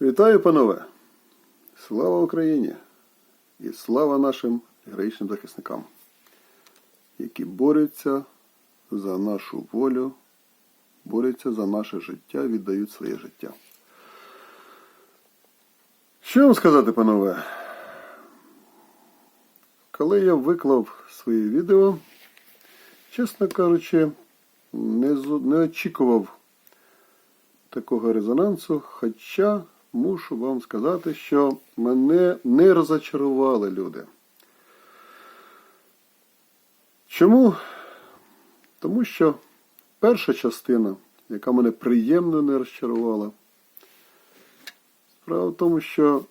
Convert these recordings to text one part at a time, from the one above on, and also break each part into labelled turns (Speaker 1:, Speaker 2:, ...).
Speaker 1: Вітаю, панове! Слава Україні! І слава нашим героїчним захисникам, які борються за нашу волю, борються за наше життя, віддають своє життя. Що вам сказати, панове? Коли я виклав своє відео, чесно кажучи, не, очікував такого резонансу, хоча мушу вам сказати, що мене не розочарували люди. Чому? Тому що перша частина, яка мене приємно не розчарувала, справа в тому, що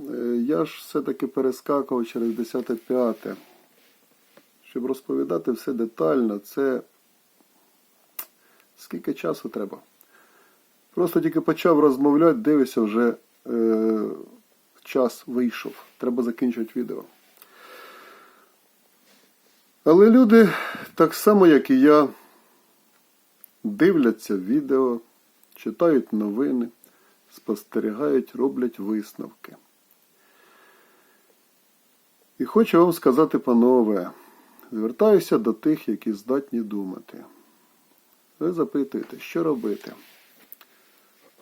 Speaker 1: е, я ж все-таки перескакував через 10-5. Щоб розповідати все детально, це скільки часу треба? Просто тільки почав розмовляти, дивишся, вже е, час вийшов. Треба закінчувати відео. Але люди, так само, як і я, дивляться відео, читають новини, спостерігають, роблять висновки. І хочу вам сказати, панове, звертаюся до тих, які здатні думати. Ви запитуєте, що робити?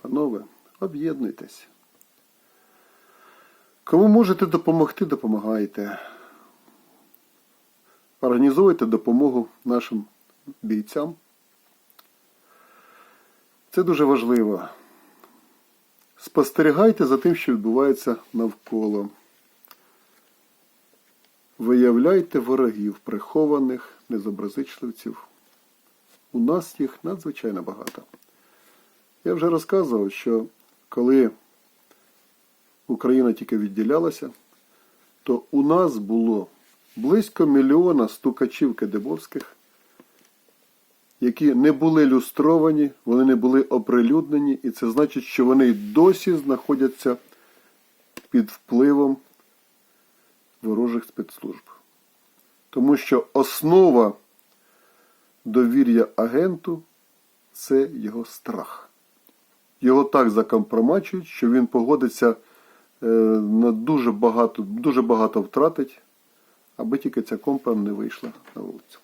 Speaker 1: Панове, об'єднуйтесь. Кому можете допомогти, допомагайте. Організовуйте допомогу нашим бійцям. Це дуже важливо. Спостерігайте за тим, що відбувається навколо. Виявляйте ворогів, прихованих, незобразичливців. У нас їх надзвичайно багато. Я вже розказував, що коли Україна тільки відділялася, то у нас було близько мільйона стукачів кедебовських, які не були люстровані, вони не були оприлюднені, і це значить, що вони досі знаходяться під впливом ворожих спецслужб. Тому що основа довір'я агенту це його страх його так закомпромачують, що він погодиться е, на дуже багато, дуже багато втратить, аби тільки ця компа не вийшла на вулицю.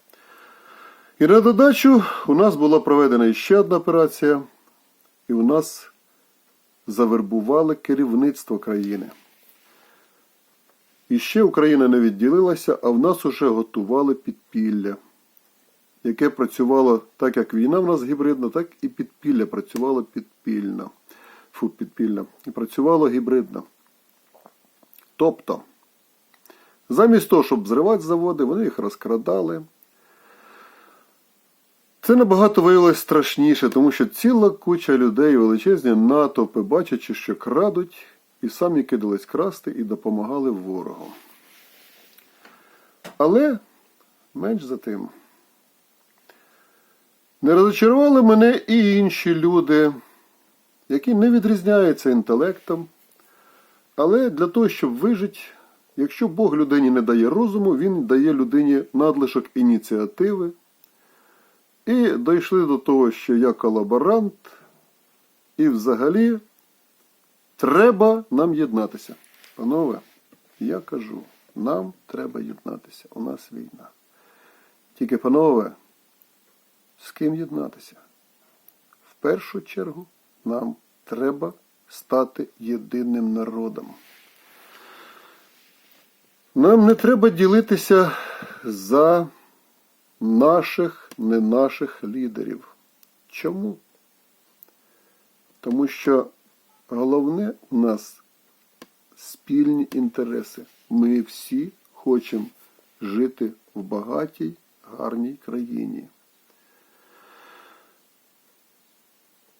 Speaker 1: І на додачу у нас була проведена ще одна операція, і у нас завербували керівництво країни. І ще Україна не відділилася, а в нас уже готували підпілля яке працювало так, як війна в нас гібридна, так і підпілля працювало підпільно. Фу, підпільно. І працювало гібридно. Тобто, замість того, щоб зривати заводи, вони їх розкрадали. Це набагато виявилось страшніше, тому що ціла куча людей, величезні натовпи, бачачи, що крадуть, і самі кидались красти і допомагали ворогу. Але менш за тим. Не розочарували мене і інші люди, які не відрізняються інтелектом, але для того, щоб вижити, якщо Бог людині не дає розуму, Він дає людині надлишок ініціативи. І дійшли до того, що я колаборант, і взагалі треба нам єднатися. Панове, я кажу, нам треба єднатися. У нас війна. Тільки, панове, з ким єднатися? В першу чергу нам треба стати єдиним народом. Нам не треба ділитися за наших, не наших лідерів. Чому? Тому що головне у нас спільні інтереси. Ми всі хочемо жити в багатій, гарній країні.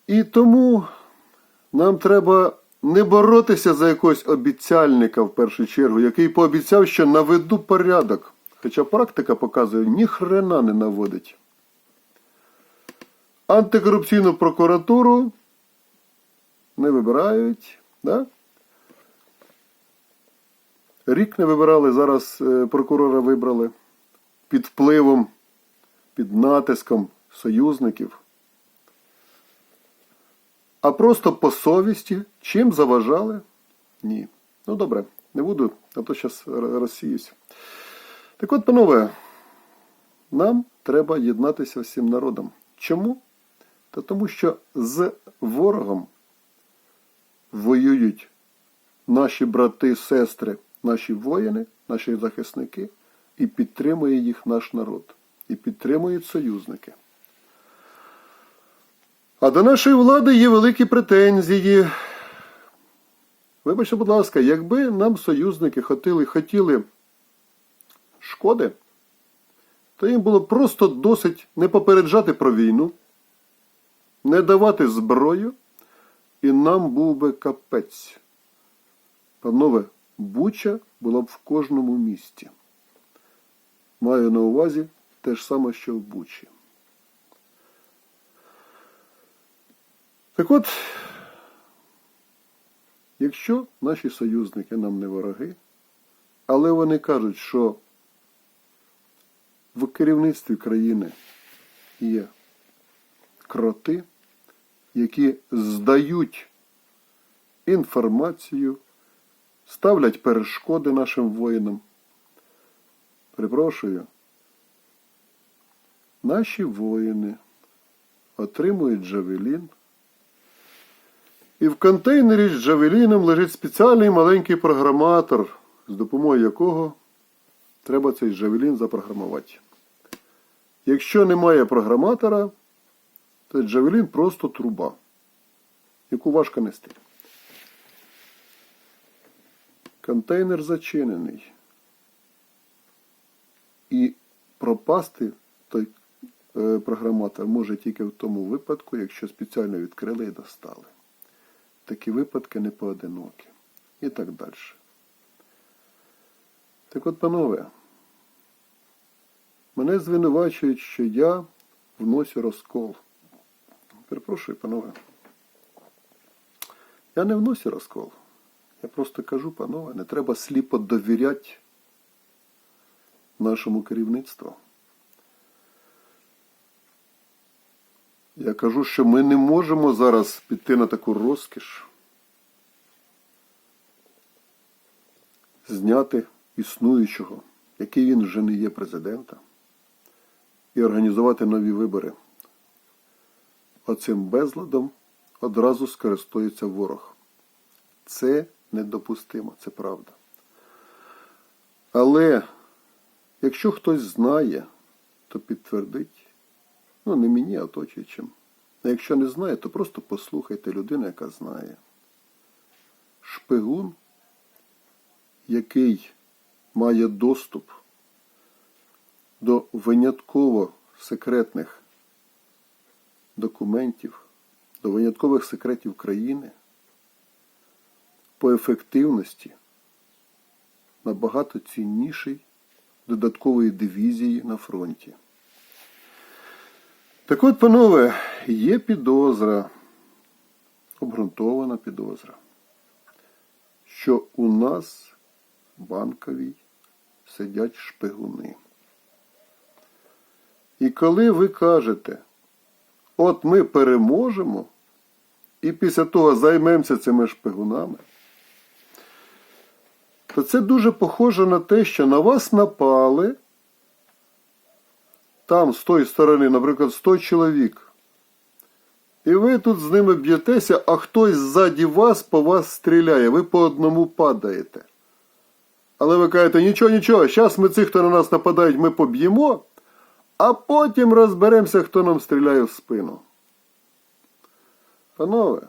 Speaker 1: І тому нам треба не боротися за якогось обіцяльника в першу чергу, який пообіцяв, що наведу порядок. Хоча практика показує, ні хрена не наводить. Антикорупційну прокуратуру не вибирають. Да? Рік не вибирали, зараз е, прокурора вибрали під впливом, під натиском союзників. А просто по совісті, чим заважали? Ні. Ну добре, не буду, а то зараз розсіюсь. Так от, панове, нам треба єднатися всім народом. Чому? Та тому що з ворогом воюють наші брати, сестри, наші воїни, наші захисники, і підтримує їх наш народ. І підтримують союзники. А до нашої влади є великі претензії. Вибачте, будь ласка, якби нам союзники хотіли, хотіли шкоди, то їм було просто досить не попереджати про війну, не давати зброю, і нам був би капець. Панове, Буча була б в кожному місті. Маю на увазі те ж саме, що в Бучі. Так от, якщо наші союзники нам не вороги, але вони кажуть, що в керівництві країни є кроти, які здають інформацію, ставлять перешкоди нашим воїнам. Перепрошую, наші воїни отримують джавелін. І в контейнері з джавеліном лежить спеціальний маленький програматор, з допомогою якого треба цей джавелін запрограмувати. Якщо немає програматора, то джавелін просто труба, яку важко нести. Контейнер зачинений. І пропасти той е, програматор може тільки в тому випадку, якщо спеціально відкрили і достали. Такі випадки не поодинокі. І так далі. Так от, панове, мене звинувачують, що я вносю розкол. Перепрошую, панове. Я не вносю розкол. Я просто кажу, панове, не треба сліпо довіряти нашому керівництву. Я кажу, що ми не можемо зараз піти на таку розкіш, зняти існуючого, який він вже не є президента, і організувати нові вибори. Оцим безладом одразу скористується ворог. Це недопустимо, це правда. Але якщо хтось знає, то підтвердить. Ну, не мені, а оточуючим. А якщо не знає, то просто послухайте людину, яка знає. Шпигун, який має доступ до винятково секретних документів, до виняткових секретів країни, по ефективності набагато цінніший додаткової дивізії на фронті. Так от, панове, є підозра, обґрунтована підозра, що у нас в банковій сидять шпигуни. І коли ви кажете, от ми переможемо, і після того займемося цими шпигунами, то це дуже похоже на те, що на вас напали там, з тої сторони, наприклад, 100 чоловік. І ви тут з ними б'єтеся, а хтось ззаді вас по вас стріляє, ви по одному падаєте. Але ви кажете, нічого, нічого, зараз ми цих, хто на нас нападають, ми поб'ємо, а потім розберемося, хто нам стріляє в спину. Панове,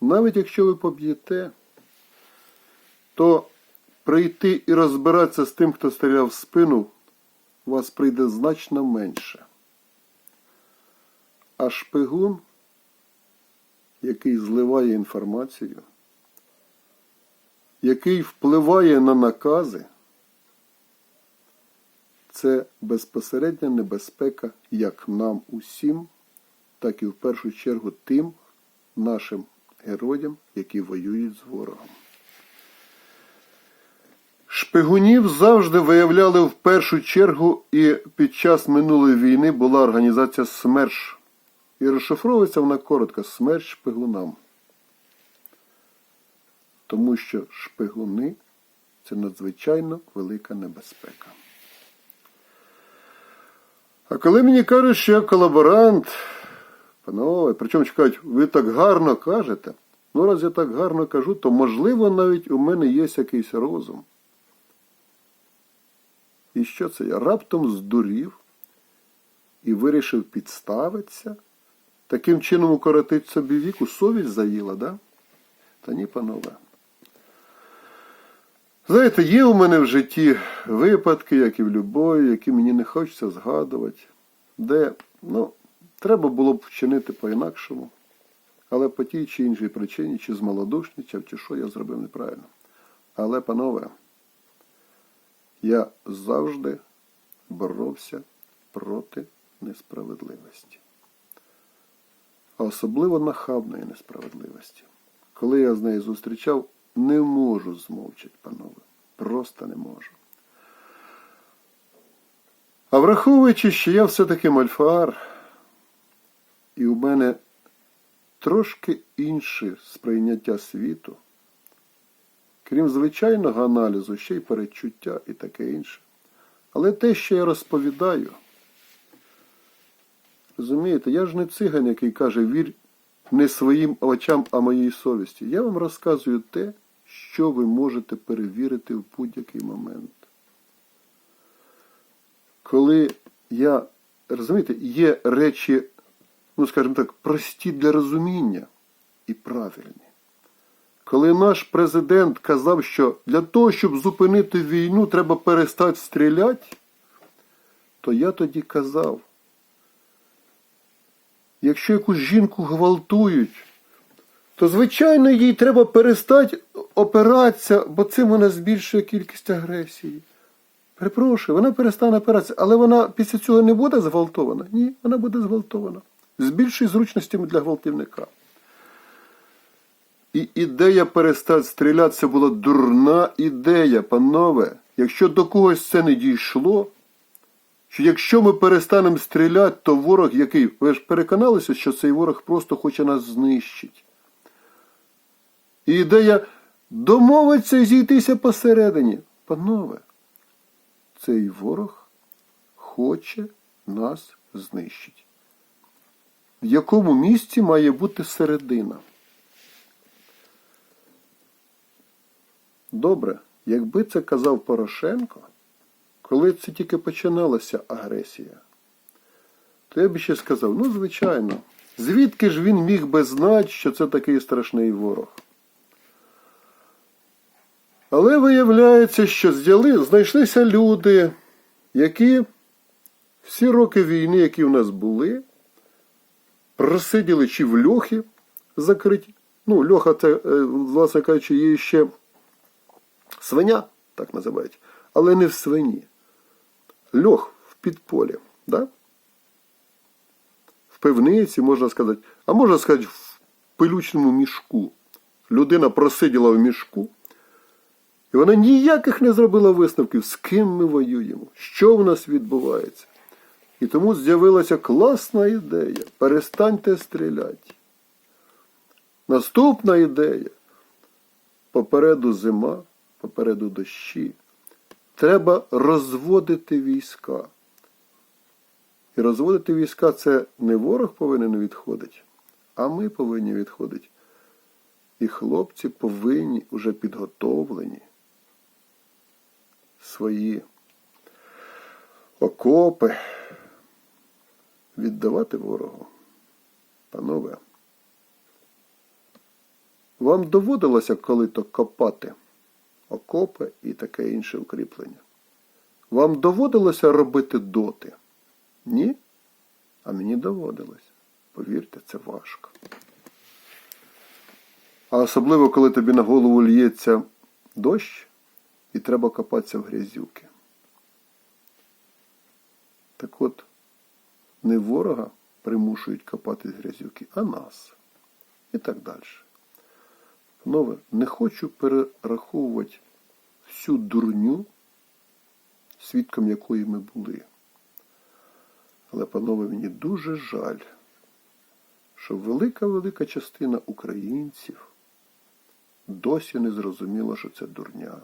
Speaker 1: навіть якщо ви поб'єте, то прийти і розбиратися з тим, хто стріляв в спину, вас прийде значно менше. А шпигун, який зливає інформацію, який впливає на накази, це безпосередня небезпека як нам усім, так і в першу чергу тим нашим героям, які воюють з ворогом. Шпигунів завжди виявляли в першу чергу, і під час минулої війни була організація СМЕРШ. І розшифровується вона коротко СМЕРШ шпигунам. Тому що шпигуни це надзвичайно велика небезпека. А коли мені кажуть, що я колаборант, панове, причому чекають, ви так гарно кажете. Ну, раз я так гарно кажу, то можливо навіть у мене є якийсь розум. І що це я? Раптом здурів і вирішив підставитися, таким чином укоротить собі віку, совість заїла, да? Та ні, панове. Знаєте, є у мене в житті випадки, як і в любої, які мені не хочеться згадувати, де, ну, треба було б вчинити по-інакшому, але по тій чи іншій причині, чи змалодушничав, чи що я зробив неправильно. Але, панове, я завжди боровся проти несправедливості. А особливо нахабної несправедливості. Коли я з нею зустрічав, не можу змовчати, панове. Просто не можу. А враховуючи, що я все-таки мальфар, і у мене трошки інше сприйняття світу, крім звичайного аналізу, ще й передчуття і таке інше. Але те, що я розповідаю, розумієте, я ж не циган, який каже, вір не своїм очам, а моїй совісті. Я вам розказую те, що ви можете перевірити в будь-який момент. Коли я, розумієте, є речі, ну скажімо так, прості для розуміння і правильні. Коли наш президент казав, що для того, щоб зупинити війну, треба перестати стріляти, то я тоді казав, якщо якусь жінку гвалтують, то, звичайно, їй треба перестати опиратися, бо цим вона збільшує кількість агресії. Перепрошую, вона перестане опиратися, але вона після цього не буде зґвалтована? Ні, вона буде зґвалтована. З більшою зручностями для гвалтівника. І ідея перестати стріляти це була дурна ідея, панове. Якщо до когось це не дійшло, що якщо ми перестанемо стріляти, то ворог, який, ви ж переконалися, що цей ворог просто хоче нас знищити. І ідея домовитися і зійтися посередині. Панове, цей ворог хоче нас знищити. В якому місці має бути середина? Добре, якби це казав Порошенко, коли це тільки починалася агресія, то я б ще сказав, ну, звичайно, звідки ж він міг би знати, що це такий страшний ворог? Але виявляється, що знайшлися люди, які всі роки війни, які в нас були, просиділи чи в льохи закриті. Ну, льоха, це, е, власне кажучи, є ще свиня, так називають, але не в свині. Льох в підполі, да? в пивниці, можна сказати, а можна сказати, в пилючному мішку. Людина просиділа в мішку. І вона ніяких не зробила висновків, з ким ми воюємо, що в нас відбувається. І тому з'явилася класна ідея. Перестаньте стріляти. Наступна ідея. Попереду зима, попереду дощі. Треба розводити війська. І розводити війська це не ворог повинен відходити, а ми повинні відходити. І хлопці повинні вже підготовлені свої окопи віддавати ворогу. Панове, вам доводилося коли-то копати окопи і таке інше укріплення? Вам доводилося робити доти? Ні? А мені доводилось. Повірте, це важко. А особливо, коли тобі на голову лється дощ, і треба копатися в грязюки. Так от, не ворога примушують копати грязюки, а нас. І так далі. Панове, не хочу перераховувати всю дурню, свідком якої ми були. Але, панове, мені дуже жаль, що велика-велика частина українців досі не зрозуміло, що це дурня.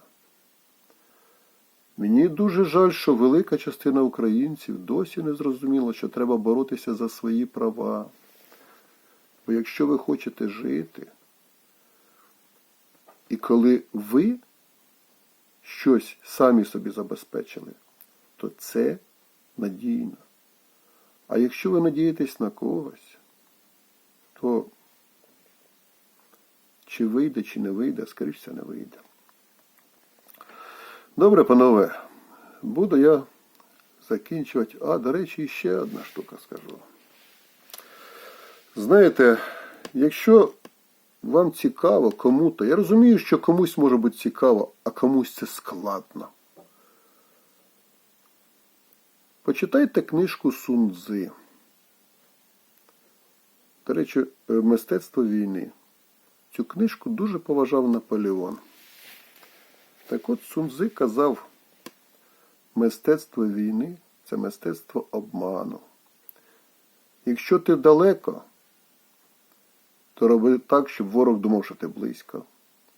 Speaker 1: Мені дуже жаль, що велика частина українців досі не зрозуміла, що треба боротися за свої права. Бо якщо ви хочете жити, і коли ви щось самі собі забезпечили, то це надійно. А якщо ви надієтесь на когось, то чи вийде, чи не вийде, скоріше не вийде. Добре, панове, буду я закінчувати. А, до речі, ще одна штука скажу. Знаєте, якщо вам цікаво кому-то, я розумію, що комусь може бути цікаво, а комусь це складно. Почитайте книжку Сунзи. До речі, е, мистецтво війни. Цю книжку дуже поважав Наполеон. Так от Сунзи казав, мистецтво війни це мистецтво обману. Якщо ти далеко, то роби так, щоб ворог думав, що ти близько.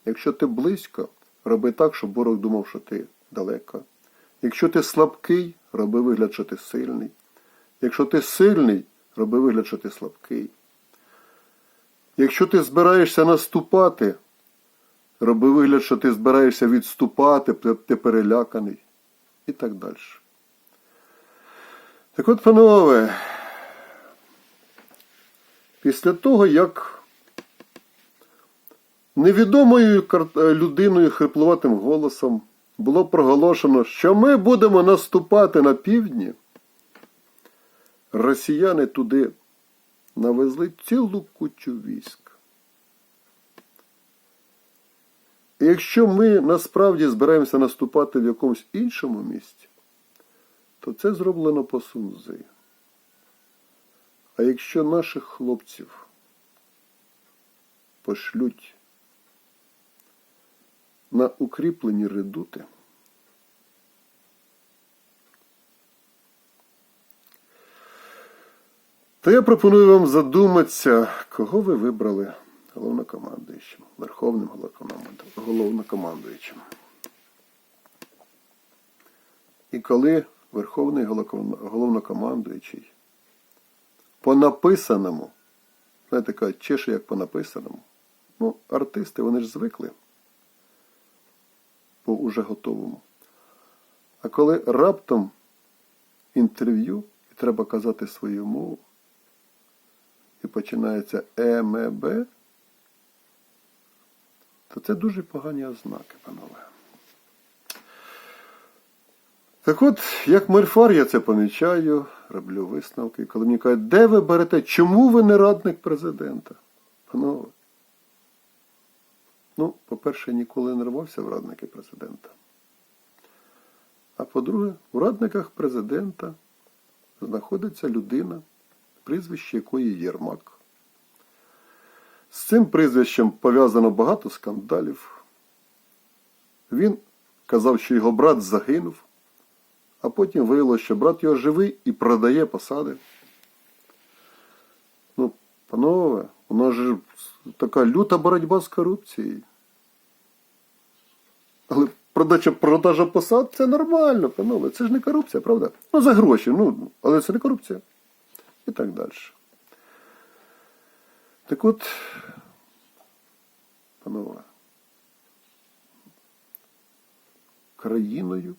Speaker 1: Якщо ти близько, роби так, щоб ворог думав, що ти далеко. Якщо ти слабкий, роби вигляд, що ти сильний. Якщо ти сильний, роби вигляд, що ти слабкий. Якщо ти збираєшся наступати, роби вигляд, що ти збираєшся відступати, ти переляканий і так далі. Так от, панове, після того, як невідомою людиною хриплуватим голосом було проголошено, що ми будемо наступати на півдні, росіяни туди навезли цілу кучу військ. І якщо ми насправді збираємося наступати в якомусь іншому місці, то це зроблено по сунзи. А якщо наших хлопців пошлють на укріплені редути, то я пропоную вам задуматися, кого ви вибрали головнокомандуючим, верховним головнокомандуючим. І коли Верховний головнокомандуючий по написаному, знаєте, кажуть, чеше як по написаному, ну, артисти, вони ж звикли по уже готовому. А коли раптом інтерв'ю, і треба казати свою мову, і починається ЕМБ, то це дуже погані ознаки, панове. Так от, як мольфар, я це помічаю, роблю висновки. Коли мені кажуть, де ви берете, чому ви не радник президента? Панове. Ну, по-перше, ніколи не рвався в радники президента. А по-друге, у радниках президента знаходиться людина, прізвище якої Єрмак. З цим прізвищем пов'язано багато скандалів. Він казав, що його брат загинув, а потім виявилося, що брат його живий і продає посади. Панове, у нас же така люта боротьба з корупцією. Але продача, продажа посад це нормально, панове. Це ж не корупція, правда? Ну, за гроші, ну, але це не корупція. І так далі. Так от, панове, країною,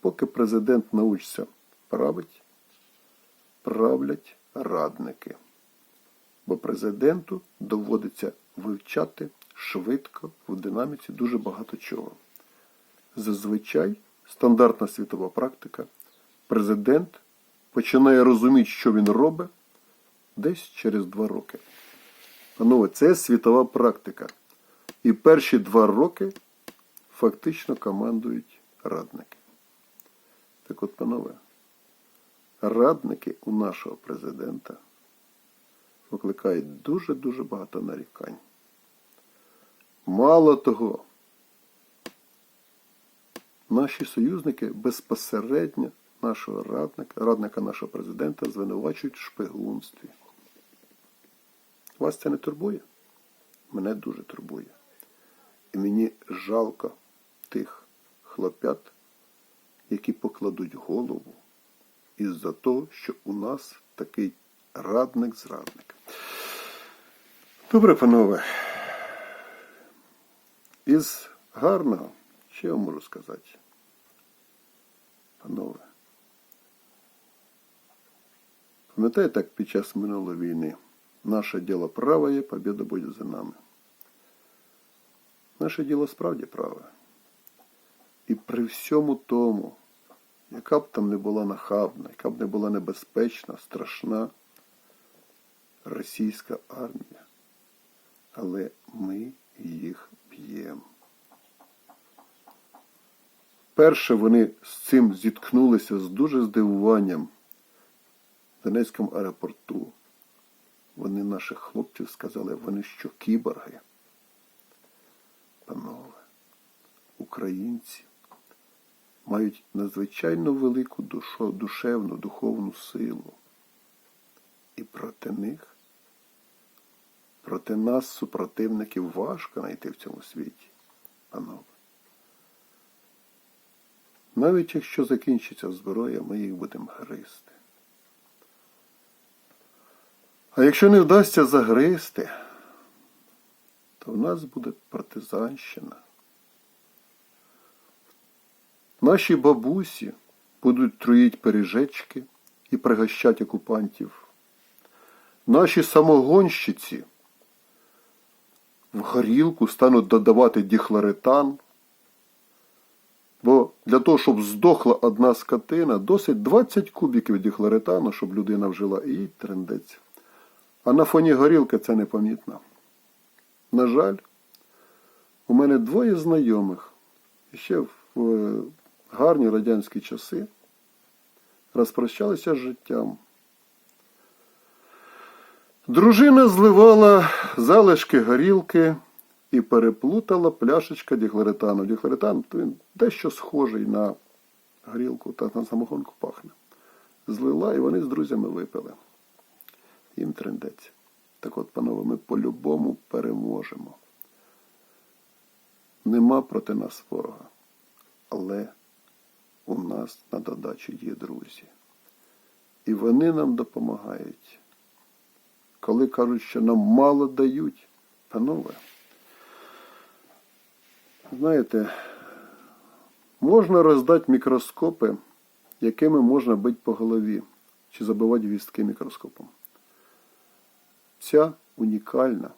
Speaker 1: поки президент научиться править, правлять радники. Бо президенту доводиться вивчати швидко в динаміці дуже багато чого. Зазвичай стандартна світова практика. Президент починає розуміти, що він робить десь через два роки. Панове, це світова практика. І перші два роки фактично командують радники. Так от, панове, радники у нашого президента викликають дуже-дуже багато нарікань. Мало того, наші союзники безпосередньо нашого радника, радника нашого президента звинувачують в шпигунстві. Вас це не турбує? Мене дуже турбує. І мені жалко тих хлопят, які покладуть голову із-за того, що у нас такий радник-зрадник. Добре, панове. Із гарного, що я можу сказати? Панове. Пам'ятаєте, як під час минулої війни наше діло праве, побіда буде за нами. Наше діло справді праве. І при всьому тому, яка б там не була нахабна, яка б не була небезпечна, страшна російська армія, але ми їх б'ємо. Перше вони з цим зіткнулися з дуже здивуванням в Донецькому аеропорту. Вони наших хлопців сказали, вони що кіборги. Панове, українці мають надзвичайно велику душу, душевну, духовну силу. І проти них, проти нас, супротивників, важко знайти в цьому світі, панове. Навіть якщо закінчиться зброя, ми їх будемо гризти. А якщо не вдасться загризти, то в нас буде партизанщина. Наші бабусі будуть труїть пиріжечки і пригощать окупантів. Наші самогонщиці в горілку стануть додавати діхлоретан, бо для того, щоб здохла одна скотина, досить 20 кубиків діхлоретану, щоб людина вжила і трендець. А на фоні горілки це непомітно. На жаль, у мене двоє знайомих ще в гарні радянські часи розпрощалися з життям. Дружина зливала залишки горілки і переплутала пляшечка діхлоретану. Діхлоретан він дещо схожий на горілку та на самогонку пахне. Злила і вони з друзями випили. Їм трендець. Так от, панове, ми по-любому переможемо. Нема проти нас ворога. Але у нас на додачу є друзі. І вони нам допомагають. Коли кажуть, що нам мало дають, панове, знаєте, можна роздати мікроскопи, якими можна бити по голові, чи забивати гвістки мікроскопом. Ця унікальна,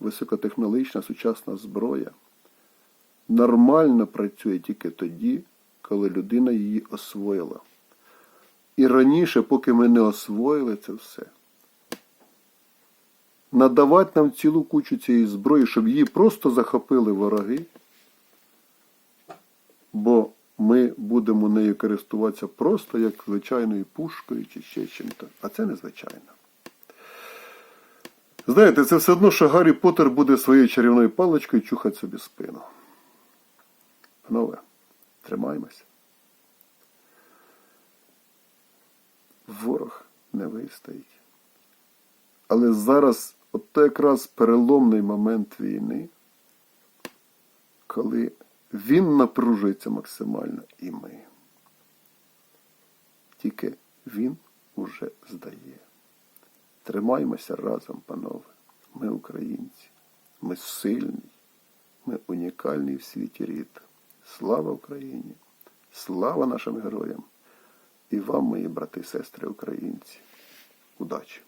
Speaker 1: високотехнологічна сучасна зброя нормально працює тільки тоді, коли людина її освоїла. І раніше, поки ми не освоїли це все, надавати нам цілу кучу цієї зброї, щоб її просто захопили вороги, бо ми будемо нею користуватися просто як звичайною пушкою чи ще чим-то. А це незвичайно. Знаєте, це все одно, що Гаррі Поттер буде своєю чарівною паличкою чухати собі спину. Панове, тримаємося. Ворог не вистоїть. Але зараз от якраз переломний момент війни, коли він напружується максимально і ми. Тільки він уже здає. Тримаймося разом, панове. Ми українці. Ми сильні, ми унікальний в світі рід. Слава Україні! Слава нашим героям! І вам, мої брати і сестри українці. Удачі!